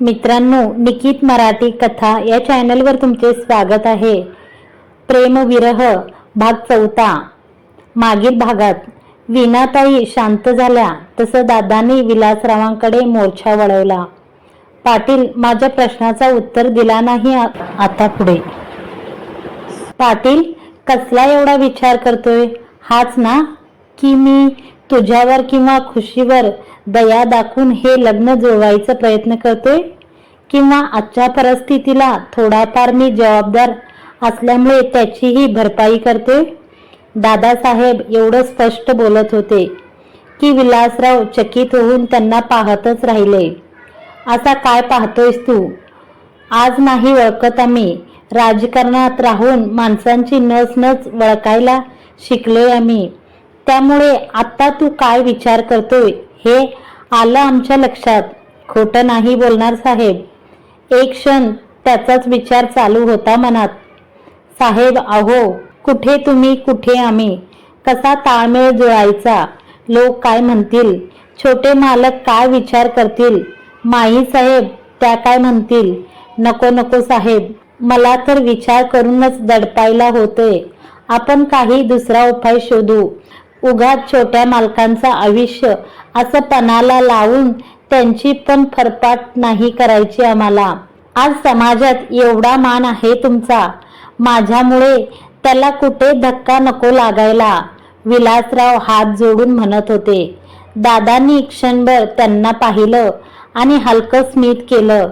मित्रांनो निकित मराठी कथा या चॅनलवर तुमचे स्वागत आहे. प्रेमविरह भाग चौथा. मागील भागात विनाताई शांत झाल्या तसं दादांनी विलासरावांकडे मोर्चा वळवला. पाटील माझ्या प्रश्नाचा उत्तर दिला नाही आता पुढे. पाटील कसला एवढा विचार करतोय? हाच ना की मी तुझ्यावर किंवा खुशीवर दया दाखवून हे लग्न जुळवायचा प्रयत्न करतोय? किंवा आजच्या परिस्थितीला थोडाफार मी जबाबदार असल्यामुळे त्याचीही भरपाई करते दादासाहेब एवढं स्पष्ट बोलत होते की विलासराव चकित होऊन त्यांना पाहतच राहिले. असा काय पाहतोयस तू? आज नाही ओळखत आम्ही. राजकारणात राहून माणसांची नस नच वळखायला शिकलोय आम्ही. त्यामुळे आत्ता तू काय विचार करतोय हे आलं आमच्या लक्षात. खोटं नाही बोलणार साहेब. एक क्षण त्याचाच विचार चालू होता मनात. साहेब अहो कुठे तुम्ही कुठे आम्ही? कसा ताळमेळ जुळायचा? लोक काय म्हणतील? छोटे मालक काय विचार करतील? माई साहेब त्या काय म्हणतील? नको नको साहेब मला तर विचार करूनच दडपायला होतोय. आपण काही दुसरा उपाय शोधू. उगाच छोट्या मालकांचं आयुष्य असं पणाला लावून त्यांची पण फरपाट नाही करायची आम्हाला. आज समाजात एवढा मान आहे तुमचा. माझ्यामुळे त्याला कुठे धक्का नको लागायला. विलासराव हात जोडून म्हणत होते. दादांनी क्षणभर त्यांना पाहिलं आणि हलकं स्मित केलं.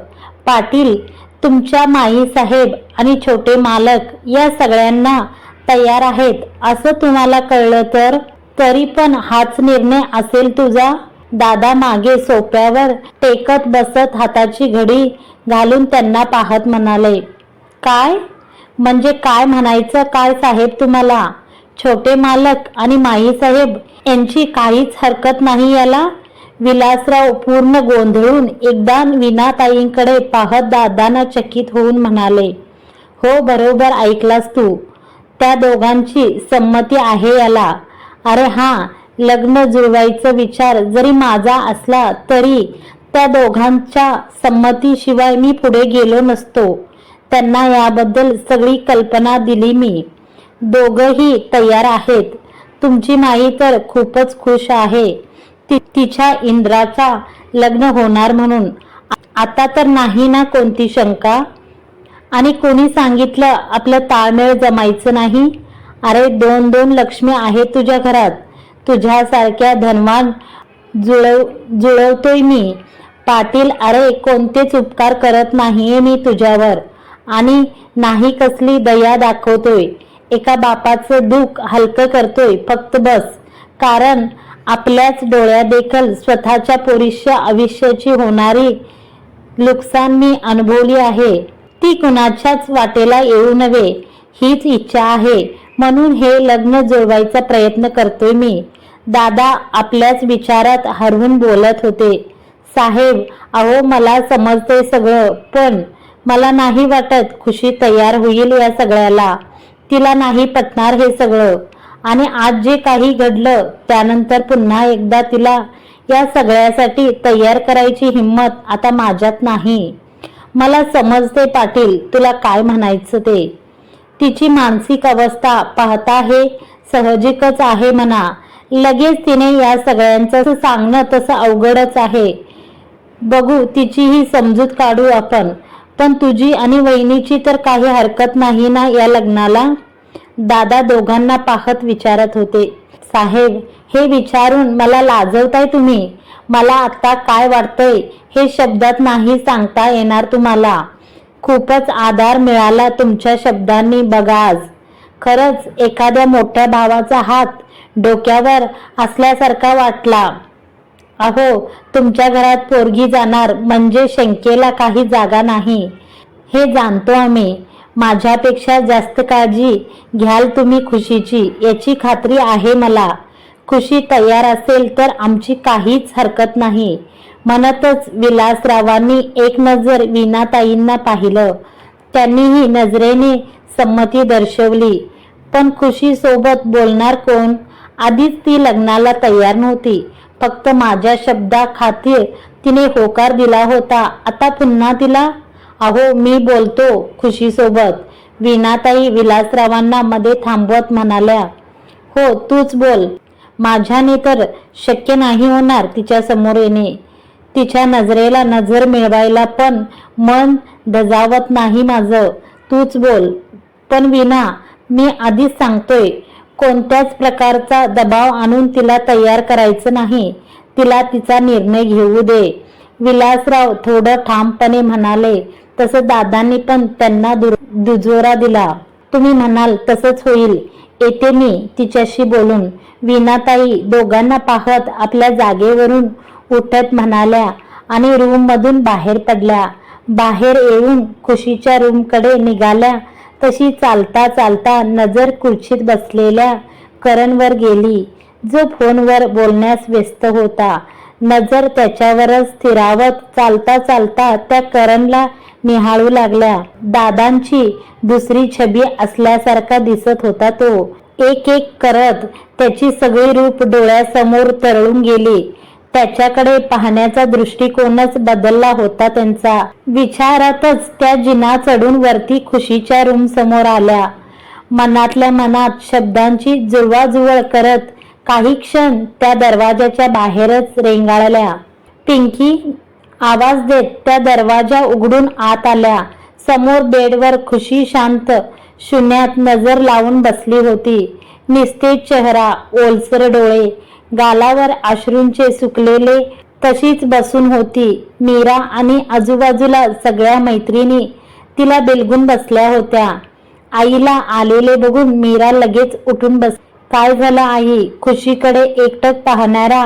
पाटील तुमच्या माई साहेब आणि छोटे मालक या सगळ्यांना तयार आहेत असं तुम्हाला कळलं तर? तरी पण हाच निर्णय असेल तुझा? दादा मागे सोप्यावर टेकत बसत हाताची घडी घालून त्यांना पाहत म्हणाले काय? म्हणजे काय म्हणायचं काय साहेब तुम्हाला? छोटे मालक आणि माई साहेब यांची काहीच हरकत नाही याला? विलासराव पूर्ण गोंधळून एकदा विनाताईंकडे पाहत दादांना चकित होऊन म्हणाले हो बरोबर ऐकलास तू. त्या दोघांची संमती आहे याला. अरे हां लग्न जुळवायचा विचार जरी माझा असला तरी त्या दोघांच्या संमतीशिवाय मी पुढे गेलो नसतो. त्यांना याबद्दल सगळी कल्पना दिली मी. दोघंही तयार आहेत. तुमची माई तर खूपच खुश आहे. ति तिच्या इंद्राचा लग्न होणार म्हणून. आ- आता तर नाही ना कोणती शंका? आणि कोणी सांगितलं आपलं ताळमेळ जमायचं नाही? अरे दोन दोन लक्ष्मी आहेत तुझ्या घरात. तुझ्यासारख्या धनवान जुळव जुळवतोय मी. पाटील अरे कोणतेच उपकार करत नाहीये मी तुझ्यावर. आणि नाही कसली दया दाखवतोय. एका बापाचं दुःख हलकं करतोय फक्त बस. कारण आपल्याच डोळ्या देखील स्वतःच्या पोरीच्या आयुष्याची होणारी नुकसान मी अनुभवली आहे. ती कुणाच्याच वाटेला येऊ नव्हे. हीच इच्छा आहे. म्हणून हे लग्न जुळवायचा प्रयत्न करतोय मी. दादा आपल्याच विचारात हरवून बोलत होते. साहेब अहो मला समजतंय सगळं पण मला नाही वाटत खुशी तयार होईल या सगळ्याला. तिला नाही पटणार हे सगळं. आणि आज जे काही घडलं त्यानंतर पुन्हा एकदा तिला या सगळ्यासाठी तयार करायची हिंमत आता माझ्यात नाही. मला समजते पाटील तुला काय म्हणायचं ते? तिची मानसिक अवस्था पाहता हे सहजिकच आहे म्हणा. लगेच तिने या सगळ्यांचं सांगणं तसं अवघडच आहे. बघू तिची ही समजूत काढू आपण. पण तुझी आणि वहिनीची तर काही हरकत नाही ना या लग्नाला? दादा दोघांना पाहत विचारत होते. साहेब हे विचारून मला लाजवताय तुम्ही. मला आत्ता काय वाटतंय हे शब्दात नाही सांगता येणार तुम्हाला. खूपच आधार मिळाला तुमच्या शब्दांनी बघा आज. खरंच एखाद्या मोठ्या भावाचा हात डोक्यावर असल्यासारखा वाटला. अहो तुमच्या घरात पोरगी जाणार म्हणजे शंकेला काही जागा नाही. हे जाणतो आम्ही. माझ्यापेक्षा जास्त काळजी घ्याल तुम्ही खुशीची याची खात्री आहे मला. खुशी तयार असेल तर आमची काहीच हरकत नाही. म्हणतच विलासरावांनी एक नजर विनाताईंना पाहिलं. त्यांनीही नजरेने संमती दर्शवली. पण खुशीसोबत बोलणार कोण? आधीच ती लग्नाला तयार नव्हती. फक्त माझ्या शब्दा खातीर तिने होकार दिला होता. आता पुन्हा तिला? अहो मी बोलतो खुशीसोबत. विनाताई विलासरावांना मध्ये थांबवत म्हणाल्या. हो तूच बोल. माझ्याने तर शक्य नाही होणार तिच्या समोर येणे. तिच्या नजरेला नजर मिळवायला पण मन दजावत नाही माझं. तूच बोल. पण विना मी आधीच सांगतोय कोणत्याच प्रकारचा दबाव आणून तिला तयार करायचं नाही. तिला तिचा निर्णय घेऊ दे. विलासराव थोडं ठामपणे म्हणाले तसं दादांनी पण त्यांना दुर- दुजोरा दिला. तुम्ही म्हणाल तसंच होईल. येते मी तिच्याशी बोलून विनाताई दोघांना पाहत आपल्या जागेवरून उठत म्हणाल्या आणि रूममधून बाहेर पडल्या. बाहेर येऊन खुशीच्या रूमकडे निघाल्या. तशी चालता चालता नजर खुर्चीत बसलेल्या करणवर गेली. जो फोनवर बोलण्यास व्यस्त होता. नजर त्याच्यावरच स्थिरावत चालता चालता त्या करणला निहाळू लागल्या. दादांची दुसरी छबी असल्यासारखा दिसत होता तो. एक एक करत त्याची सगळी रूप डोळ्यासमोर तरळून गेली. त्याच्याकडे पाहण्याचा दृष्टिकोनच बदलला होता त्यांचा. विचारातच त्या जिना चढून वरती खुशीच्या रूम समोर आल्या. मनातल्या मनात शब्दांची जुळवाजुळव करत काही क्षण त्या दरवाजाच्या बाहेरच रेंगाळल्या. पिंकी आवाज देत त्या दरवाजा उघडून आत आल्या. समोर बेडवर खुशी शांत शून्यात नजर लावून बसली होती. निस्तेज चेहरा ओलसर डोळे गालावर अश्रूंचे सुकलेले तशीच बसून होती. मीरा आणि आजूबाजूला सगळ्या मैत्रिणी तिला बिलगून बसल्या होत्या. आईला आलेले बघून मीरा लगेच उठून बस काय झालं आई? खुशीकडे एकटक पाहणारा?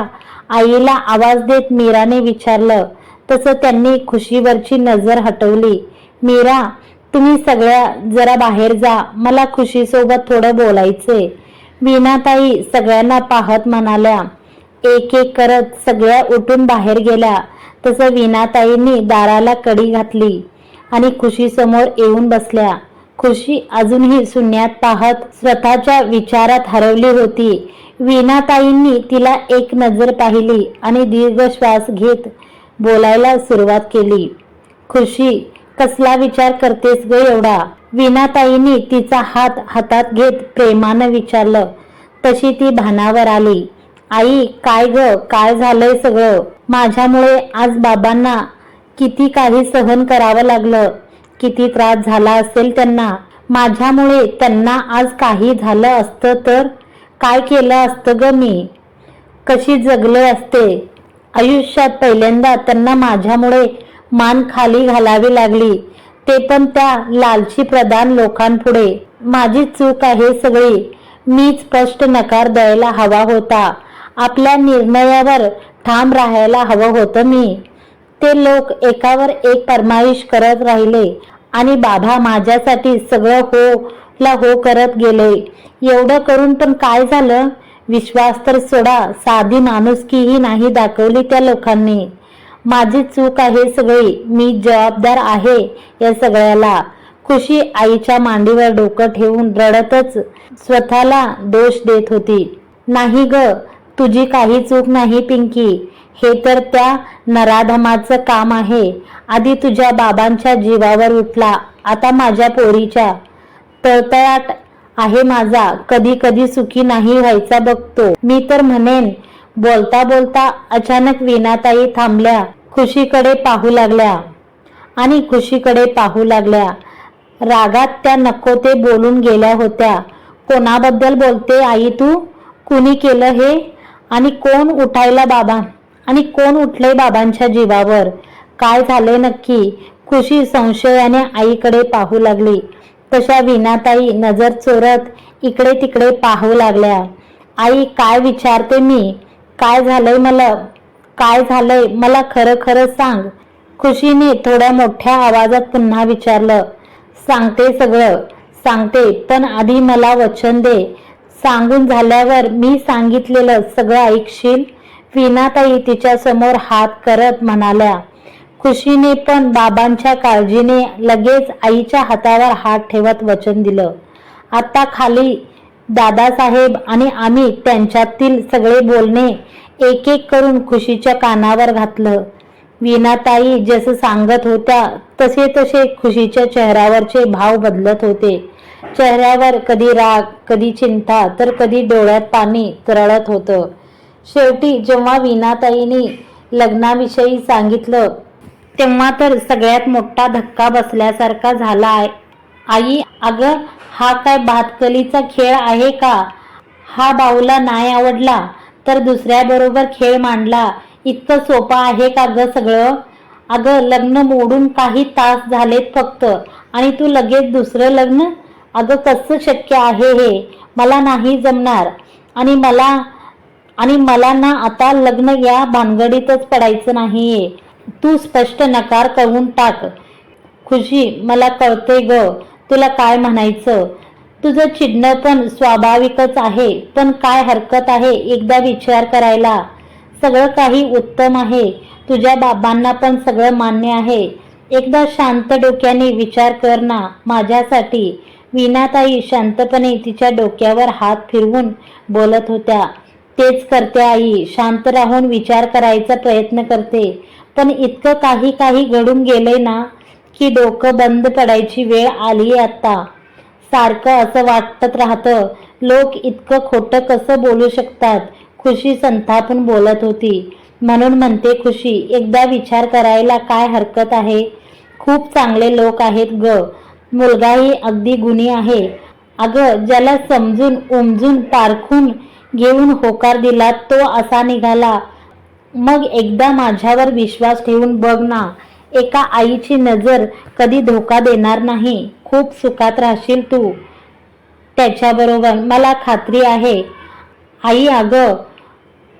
आईला आवाज देत मीराने विचारलं. तसं त्यांनी खुशीवरची नजर हटवली. मीरा तुम्ही सगळ्या जरा बाहेर जा. मला खुशीसोबत थोडं बोलायचंय. वीणाताई सगळ्यांना पाहत म्हणाल्या एक एक करत सगळ्या उठून बाहेर गेल्या. तसं वीणाताईंनी दाराला कडी घातली आणि खुशी समोर येऊन बसल्या. खुशी अजूनही शून्यात पाहत स्वतःच्या विचारात हरवली होती. वीणाताईंनी तिला एक नजर पाहिली आणि दीर्घ श्वास घेत बोलायला सुरुवात केली. खुशी कसला विचार करतेस ग एवढा? विनाताईनी तिचा हात हातात घेत प्रेमानं विचारलं. तशी ती भानावर आली. आई काय ग? काय झालंय सगळं? माझ्यामुळे आज बाबांना किती काही सहन करावं लागलं. किती त्रास झाला असेल त्यांना. माझ्यामुळे त्यांना आज काही झालं असतं तर? काय केलं असतं ग मी? कशी जगले असते? आयुष्यात पहिल्यांदा त्यांना माझ्यामुळे मान खाली घालावी लागली. ते पण त्या लालची प्रधान लोकांपुढे. माझी चूक आहे सगळी. मी स्पष्ट नकार द्यायला हवा होता. आपल्या निर्णयावर ठाम राहायला हवं होतं मी. ते लोक एकावर एक फरमाईश करत राहिले आणि बाबा माझ्यासाठी सगळं हो ला हो करत गेले. एवढं करून पण काय झालं? विश्वास तर सोडा साधी माणुसकीही नाही दाखवली त्या लोकांनी. माझी चूक आहे सगळी मी जबाबदार आहे या सगळ्याला. खुशी आईच्या मांडीवर डोकं ठेवून रडतच स्वतःला दोष देत होती. नाही ग तुझी काही चूक नाही पिंकी. हे तर त्या नराधमाचं काम आहे. आधी तुझ्या बाबांच्या जीवावर उठला आता माझ्या पोरीच्या. तळतळाट आहे माझा. कधी कधी सुखी नाही व्हायचा बघतो. मी तर म्हणेन बोलता बोलता अचानक वीणाताई थांबल्या. खुशीकडे पाहू लागल्या. आणि खुशीकडे पाहू लागल्या. रागात त्या नको ते बोलून गेल्या होत्या. कोणाबद्दल बोलते आई तू? कुणी केलं हे? आणि कोण उठायला बाबा? आणि कोण उठले बाबांच्या जीवावर? काय झाले नक्की? खुशी संशयाने आईकडे पाहू लागली. तशा विनाताई नजर चोरत इकडे तिकडे पाहू लागल्या. आई काय विचारते मी? काय झालंय मला? काय झालंय? मला खरं खरं सांग. खुशीने थोड्या मोठ्या आवाजात पुन्हा विचारलं. सांगते सगळं सांगते पण आधी मला वचन दे. सांगून झाल्यावर मी सांगितलेलं सगळं ऐकशील? विनाताई तिच्यासमोर हात करत म्हणाल्या. खुशीने पण बाबांच्या काळजीने लगेच आईच्या हातावर हात ठेवत वचन दिलं. आता खाली दादासाहेब आणि आम्ही त्यांच्यातील सगळे बोलणे एक एक करून खुशीच्या कानावर घातलं. विनाताई जसं सांगत होत्या तसे तसे खुशीच्या चेहऱ्यावरचे भाव बदलत होते. चेहऱ्यावर कधी राग कधी चिंता तर कधी डोळ्यात पाणी तरळत होतं. शेवटी जेव्हा विनाताईने लग्नाविषयी सांगितलं तेव्हा तर सगळ्यात मोठा धक्का बसल्यासारखा झाला आहे. आई अगं हा काय भातकलीचा खेळ आहे का? हा बाऊला नाही आवडला तर दुसऱ्याबरोबर खेळ मांडला. इतकं सोपं आहे का ग सगळं? अगं लग्न मोडून काही तास झालेत फक्त आणि तू लगेच दुसरं लग्न? अगं कसं शक्य आहे हे? मला नाही जमणार. आणि मला आणि मला ना आता लग्न या भानगडीतच पडायचं नाहीये. तू स्पष्ट नकार करून टाक. खुशी मला कळते ग. तुला काय म्हणायचं? तुझं चिडणं पण स्वाभाविकच आहे पण काय हरकत आहे एकदा विचार करायला? सगळं काही उत्तम आहे. तुझ्या बाबांना पण सगळं मान्य आहे. एकदा शांत डोक्याने विचार कर ना माझ्यासाठी. विनाताई शांतपणे तिच्या डोक्यावर हात फिरवून बोलत होत्या. तेच करते आई शांत राहून विचार करायचा प्रयत्न करते. पण इतकं काही काही घडून गेलंय ना की डोकं बंद पडायची वेळ आली आता सारखं असं वाटत राहतं. लोक इतकं खोटं कसं बोलू शकतात? खुशी संतापून बोलत होती. म्हणून म्हणते खुशी एकदा विचार करायला काय हरकत आहे? खूप चांगले लोक आहेत ग. मुलगाही अगदी गुणी आहे. अगं ज्याला समजून उमजून पारखून घेऊन होकार दिला तो असा निघाला. मग एकदा माझ्यावर विश्वास ठेवून बघ ना एका आईची नजर कधी धोका देणार नाही खूप सुखात राहशील तू. त्याच्याबरोबर मला खात्री आहे. आई अगं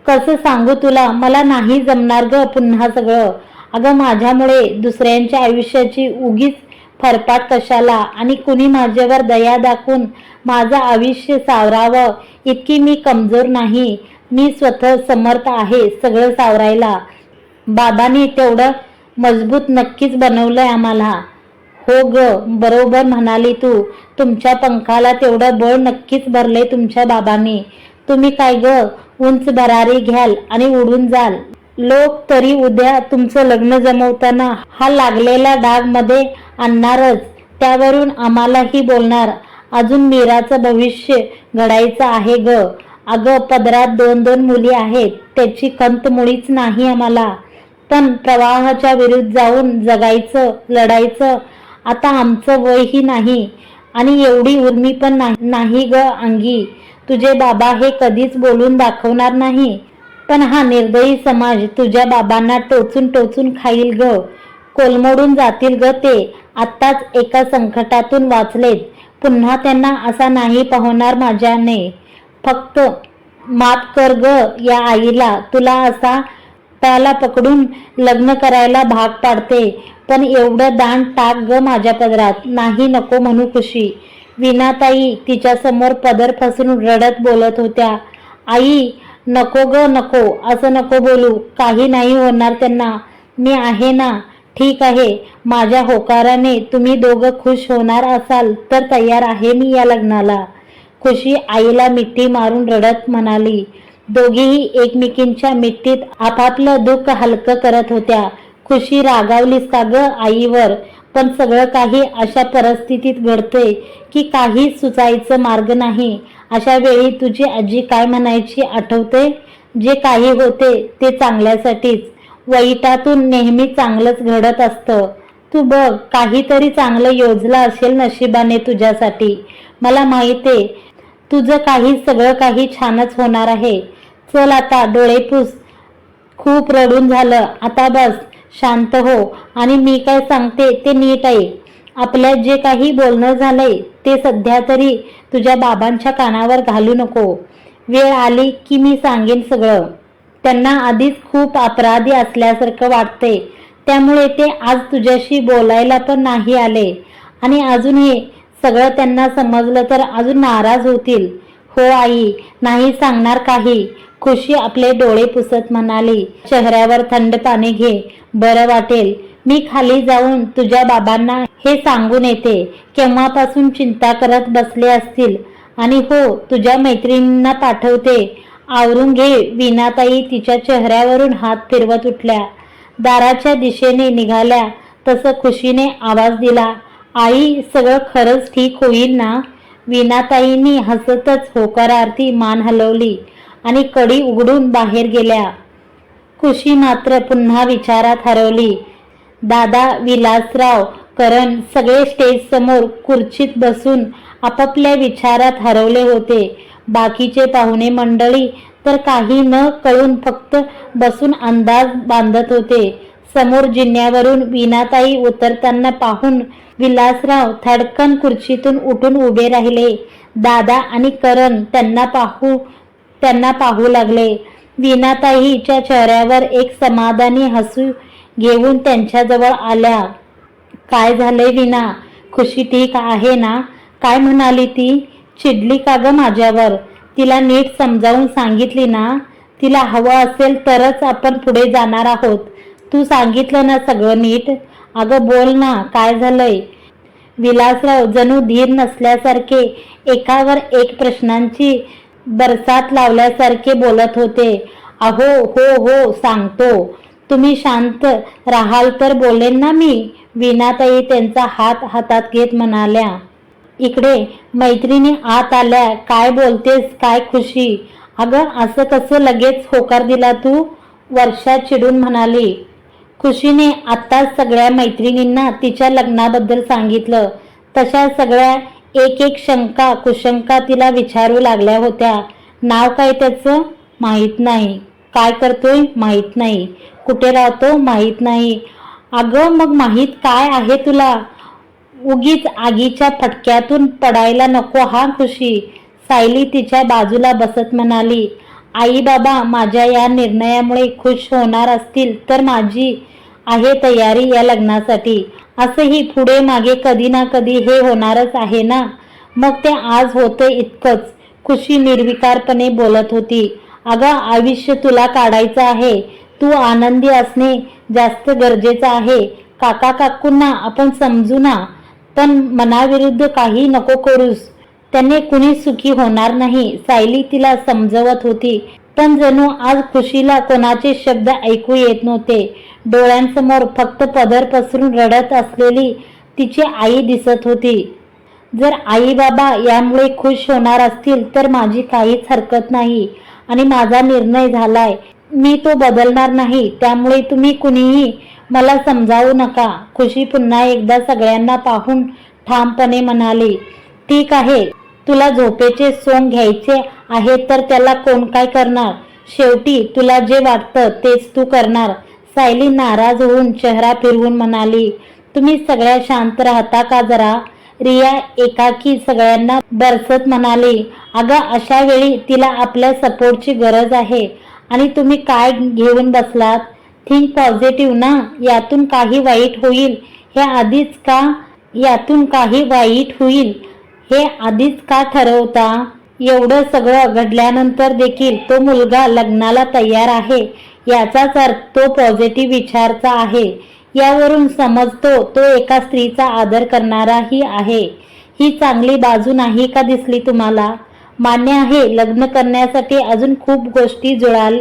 कसं सांगू तुला मला नाही जमणार ग पुन्हा सगळं. अगं माझ्यामुळे दुसऱ्यांच्या आयुष्याची उगीच फरफाट कशाला? आणि कुणी माझ्यावर दया दाखवून माझं आयुष्य सावरावं इतकी मी कमजोर नाही. मी स्वतः समर्थ आहे सगळं सावरायला. बाबांनी तेवढं मजबूत नक्कीच बनवलंय आम्हाला. हो ग बरोबर म्हणाली तू. तुमच्या पंखाला तेवढं बळ नक्कीच भरलंय तुमच्या बाबांनी. तुम्ही काय ग उंच भरारी घ्याल आणि उडून जाल. लोक तरी उद्या तुमचं लग्न जमवताना हा लागलेला डागमध्ये आणणारच. त्यावरून आम्हालाही बोलणार. अजून मीराचं भविष्य घडायचं आहे ग. अगं पदरात दोन दोन मुली आहेत. त्याची खंत मुळीच नाही आम्हाला. पण प्रवाहाच्या विरुद्ध जाऊन जगायचं लढायचं आता आमचं वयही नाही. आणि एवढी उर्मी पण नाही नाही ग अंगी. तुझे बाबा हे कधीच बोलून दाखवणार नाही. पण हा निर्दयी समाज तुझ्या बाबांना टोचून टोचून खाईल ग. कोलमडून जातील ग ते. आत्ताच एका संकटातून वाचलेत. पुन्हा त्यांना असा नाही पाहणार माझ्याने. फक्त माफ कर ग या आईला. तुला असा त्याला पकडून लग्न करायला भाग पाडते. पण एवढं दान टाक ग माझ्या पदरात. नाही नको म्हणू खुशी. विनाताई तिच्यासमोर पदर फसून रडत बोलत होत्या. आई नको ग नको. असं नको बोलू. काही नाही होणार त्यांना. मी आहे ना. ठीक आहे. माझ्या होकाराने तुम्ही दोघं खुश होणार असाल तर तयार आहे मी या लग्नाला. खुशी आईला मिठी मारून रडत म्हणाली. दोघीही एकमेकींच्या मिठीत आपापलं दुःख हलकं करत होत्या. खुशी रागावलीस का ग आईवर? पण सगळं काही अशा परिस्थितीत घडतंय की काही सुचायचं मार्ग नाही. अशा वेळी तुझी आजी काय म्हणायची आठवते? जे काही होते ते चांगल्यासाठीच. वाईटातून नेहमी चांगलंच घडत असतं. तू बघ काहीतरी चांगलं योजलं असेल नशिबाने तुझ्यासाठी. मला माहिती आहे तुझं काही सगळं काही छानच होणार आहे. चल आता डोळे पुस. खूप रडून झालं. आता बस. शांत हो. आणि मी काय सांगते ते नीट आहे आपल्यात जे काही बोलणं झालंय ते सध्या तरी तुझ्या बाबांच्या कानावर घालू नको. वेळ आली की मी सांगेन सगळं. त्यांना आधीच खूप अपराधी असल्यासारखं वाटते त्यामुळे ते आज तुझ्याशी बोलायला पण नाही आले. आणि अजूनही सगळं त्यांना समजलं तर अजून नाराज होतील. हो आई नाही सांगणार काही. खुशी आपले डोळे पुसत म्हणाली. चेहऱ्यावर थंड पाणी घे. बरं वाटेल. मी खाली जाऊन तुझ्या बाबांना हे सांगून येते. केव्हापासून चिंता करत बसले असतील? आणि हो तुझ्या मैत्रिणींना पाठवते. आवरून घे. विनाताई तिच्या चेहऱ्यावरून हात फिरवत उठल्या. दाराच्या दिशेने निघाल्या. तसं खुशीने आवाज दिला. आई सगळं खरंच ठीक होईल ना? विनाताईंनी हसतच होकारार्थी मान हलवली आणि कडी उघडून बाहेर गेल्या. खुशी मात्र पुन्हा विचारात हरवली. दादा विलासराव करण सगळे स्टेज समोर खुर्चीत बसून आपापल्या विचारात हरवले होते. बाकीचे पाहुणे मंडळी तर काही न कळून फक्त बसून अंदाज बांधत होते. समोर जिन्यावरून विनाताई उतरताना पाहून विलासराव थडकन खुर्चीतून उठून उभे राहिले. दादा आणि करण त्यांना पाहू त्यांना पाहू लागले. विनाताईच्या चेहऱ्यावर एक समाधानी हसू घेऊन त्यांच्याजवळ आल्या. काय झालंय विना खुशी ठीक आहे ना? काय म्हणाली ती? चिडली का ग माझ्यावर? तिला नीट समजावून सांगितली ना? तिला हवं असेल तरच आपण पुढे जाणार आहोत. तू सांगितलं ना सगळं नीट. अगं बोल ना काय झालंय? विलासराव जणू धीर नसल्यासारखे एकावर एक प्रश्नांची बरसात लावल्यासारखे बोलत होते. अहो हो हो सांगतो. तुम्ही शांत राहाल तर बोलेन ना मी विनाताई त्यांचा हात हातात घेत म्हणाल्या. इकडे मैत्रिणी आत आल्या काय बोलतेस काय खुशी? अगं असं कसं लगेच होकार दिला तू? वर्षा चिडून म्हणाली. खुशीने आत्ताच सगळ्या मैत्रिणींना तिच्या लग्नाबद्दल सांगितलं. तशा सगळ्या एक एक शंका कुशंका तिला विचारू लागल्या होत्या. नाव काय त्याचं? माहीत नाही. काय करतोय? माहीत नाही. कुठे राहतो? माहीत नाही. अगं मग माहीत काय आहे तुला? उगीच आगीच्या फटक्यातून पडायला नको हा खुशी. सायली तिच्या बाजूला बसत म्हणाली आई बाबा माझ्या या निर्णयामुळे खुश होणार असतील तर माझी आहे तयारी या लग्नासाठी. असंही पुढे मागे कधी ना कधी हे होणारच आहे ना? मग ते आज होते इतकंच. खुशी निर्विकारपणे बोलत होती. अगं आयुष्य तुला काढायचं आहे. तू आनंदी असणे जास्त गरजेचं आहे. काका काकूंना आपण समजू ना? पण मनाविरुद्ध काही नको करूस. त्याने कुणी सुखी होणार नाही सायली तिला समजवत होती. पण जणू आज खुशीला कोणाचे शब्द ऐकू येत नव्हते. डोळ्यांसमोर फक्त पदर पसरून रडत असलेली तिची आई दिसत होती. जर आई बाबा यामुळे खुश होणार असतील तर माझी काहीच हरकत नाही आणि माझा निर्णय झालाय. मी तो बदलणार नाही त्यामुळे तुम्ही कुणीही मला समजावू नका. खुशी पुन्हा एकदा सगळ्यांना पाहून ठामपणे म्हणाली ठीक आहे तुला झोपेचे सोंग घ्यायचे आहे तर त्याला कोण काय करणार? शेवटी तुला जे वाटतं तेच तू करणार. सायली नाराज होऊन चेहरा फिरवून म्हणाली तुम्ही सगळ्या शांत राहता का जरा? रिया एकाकी सगळ्यांना बरसत म्हणाली अगं अशा वेळी तिला आपल्या सपोर्टची गरज आहे आणि तुम्ही काय घेऊन बसलात? थिंक पॉझिटिव्ह ना? यातून काही वाईट होईल? हे आधीच का? यातून काही वाईट होईल? हे आधीच का ठरवता? एवढं सगळं घडल्यानंतर देखील तो मुलगा लग्नाला तयार आहे याचाच अर्थ तो पॉझिटिव्ह विचारचा आहे. यावरून समजतो तो एका स्त्रीचा आदर करणाराही आहे. ही चांगली बाजू नाही का दिसली तुम्हाला? मान्य आहे लग्न करण्यासाठी अजून खूप गोष्टी जुळाल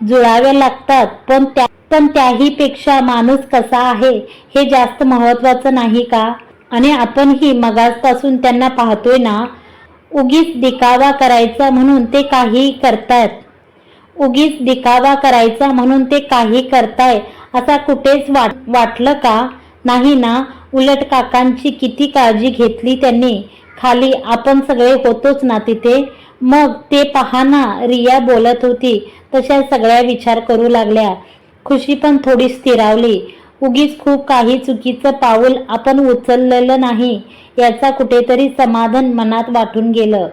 जुळाव्या लागतात पण त्या पण त्याहीपेक्षा माणूस कसा आहे हे जास्त महत्वाचं नाही का? आणि आपणही मगासपासून त्यांना पाहतोय ना उगीच दिखावा करायचा म्हणून ते काही करतायत. उगीच दिखावा करायचा म्हणून ते काही करताय असा कुठेच वाट वाटलं का? नाही ना उलट काकांची किती काळजी घेतली त्यांनी. खाली आपण सगळे होतोच ना तिथे. मग ते पहा ना रिया बोलत होती तशा सगळ्या विचार करू लागल्या. खुशी पण थोडी स्थिरावली. उगीच खूप काही चुकीचं पाऊल आपण उचललेलं नाही याचा कुठेतरी समाधान मनात वाटून गेलं.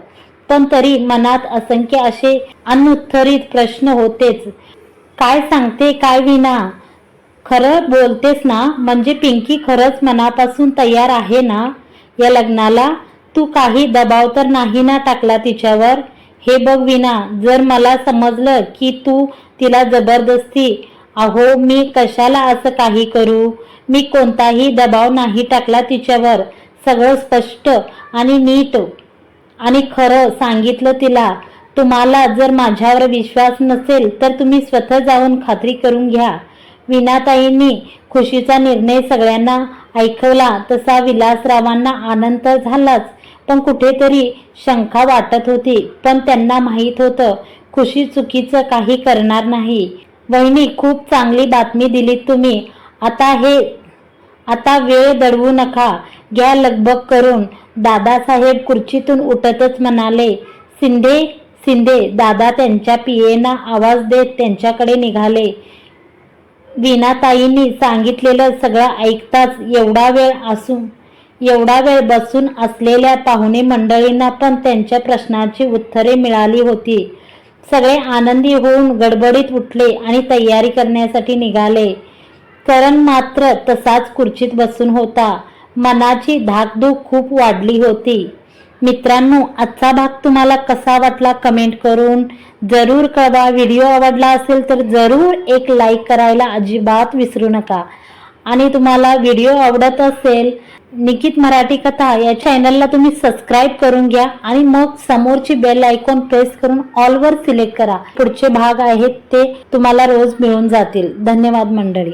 पण तरी मनात असंख्य असे अनुत्तरित प्रश्न होतेच. काय सांगते काय विना? खरं बोलतेस ना? म्हणजे पिंकी खरंच मनापासून तयार आहे ना? या लग्नाला? तू काही दबाव तर नाही ना टाकला तिच्यावर? हे बघ विना जर मला समजलं की तू तिला जबरदस्ती अहो मी कशाला असं काही करू? मी कोणताही दबाव नाही टाकला तिच्यावर. सगळं स्पष्ट आणि नीट. आणि खरं सांगितलं तिला तुम्हाला जर माझ्यावर विश्वास नसेल तर तुम्ही स्वतः जाऊन खात्री करून घ्या. विनाताईंनी खुशीचा निर्णय सगळ्यांना ऐकवला. तसा विलासरावांना आनंद झालाच पण कुठेतरी शंका वाटत होती. पण त्यांना माहीत होतं खुशी चुकीचं काही करणार नाही. वहिनी खूप चांगली बातमी दिलीत तुम्ही. आता हे आता वेळ दडवू नका. घ्या लगबग करून. दादासाहेब खुर्चीतून उठतच म्हणाले शिंदे शिंदे दादा त्यांच्या पियेना आवाज देत त्यांच्याकडे निघाले. वीणाताईंनी सांगितलेलं सगळं ऐकताच एवढा वेळ असून एवढा वेळ बसून असलेल्या पाहुणे मंडळींना पण त्यांच्या प्रश्नाची उत्तरे मिळाली होती. सगळे आनंदी होऊन गडबडीत उठले आणि तयारी करण्यासाठी निघाले. करण मात्र तसाच खुर्चीत बसून होता. मनाची धाकधूक खूप वाढली होती. मित्रांनो आजचा भाग तुम्हाला कसा वाटला कमेंट करून जरूर कळवा. व्हिडिओ आवडला असेल तर जरूर एक लाईक करायला अजिबात विसरू नका. आणि तुम्हाला व्हिडिओ आवडत असेल निकित मराठी कथा या चॅनलला तुम्ही सबस्क्राईब करून घ्या आणि मग समोरची बेल आयकॉन प्रेस करून ऑलवर सिलेक्ट करा. पुढचे भाग आहेत ते तुम्हाला रोज मिळून जातील. धन्यवाद मंडळी.